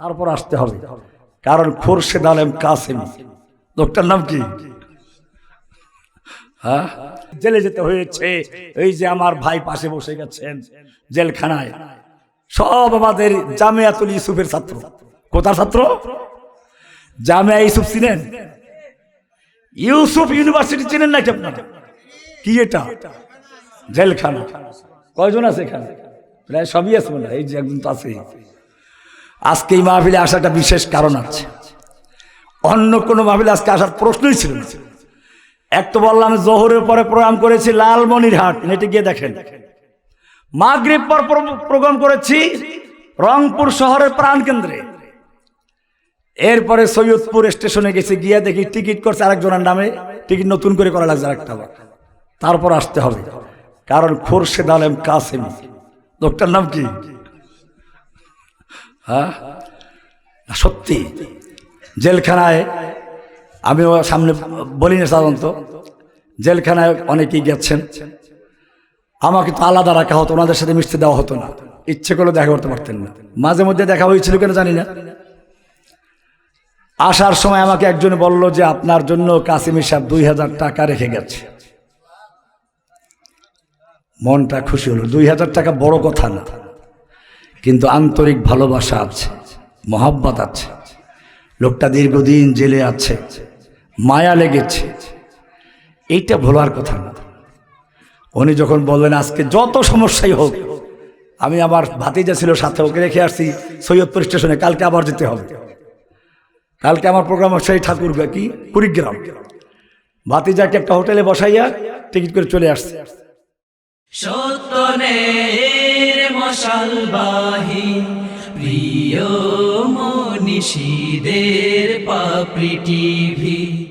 তারপর আসতে হবে। কারণ খোরশেদ আলম কাসেম। লোকটার নাম কি? হ্যাঁ? জেলে যেতে হয়েছে। এই যে আমার ভাই পাশে বসে গেছেন জেলখানায়। সব আমাদের জামিয়াতুল ইউসুফের ছাত্র। কোথার ছাত্র? জামিয়া ইউসুফ চিনেন? ইউসুফ ইউনিভার্সিটি চিনেন নাকি আপনারা? কি এটা? জেলখানা। কয়জন আছে এখানে? প্রায় সবই আছে মনে হয়, এই যে একজন তো আছে আজকে এই মাহফিলে আসার একটা বিশেষ কারণ আছে। অন্য কোনো মাহফিলে আজকে আসার প্রশ্নই ছিল এক তো বললাম, জোহরের পরে প্রোগ্রাম করেছি লালমনিরহাট, নেটে গিয়ে দেখেন। মাগরিব পর প্রোগ্রাম করেছি রংপুর শহরের প্রাণকেন্দ্রে এরপরে সৈয়দপুর স্টেশনে গেছে, গিয়ে দেখি টিকিট করছে আরেকজনের নামে, টিকিট নতুন করে করা লাগছে আরেকটা আবার। তারপর আসতে হবে। কারণ খোরশেদ আলম কাসেম। লোকটার নাম কি? হ্যাঁ? সত্যি। জেলখানায়, আমিও সামনে বলি না সাধারণত, জেলখানায় অনেকেই গেছেন। আমাকে তো আলাদা রাখা হতো, ওনাদের সাথে মিশতে দেওয়া হতো না। ইচ্ছে করলে দেখা করতে পারতেন না। মাঝে মধ্যে দেখা হয়েছিল কেন জানি না। আসার সময় আমাকে একজন বলল যে আপনার জন্য কাসিমি সাহেব দুই হাজার টাকা রেখে গেছে। মনটা খুশি হলো। দুই হাজার টাকা বড় কথা না। কিন্তু আন্তরিক ভালোবাসা আছে, মহাব্বত আছে। লোকটা দীর্ঘদিন জেলে আছে, মায়া লেগেছে। এইটা ভোলার কথা না। উনি যখন বললেন, আজকে যত সমস্যাই হোক, আমি আমার ভাতিজা ছিল সাথে, ওকে রেখে আসছি সৈয়দপুর স্টেশনে, কালকে আবার যেতে হবে। কালকে আমার প্রোগ্রাম হচ্ছে এই ঠাকুর কি? কুড়িগ্রাম। ভাতিজাকে একটা হোটেলে বসাইয়া টিকিট করে চলে আসছে। সত্যনের মশালবাহী প্রিয় মনীষীদের পাপড়ি টিভি।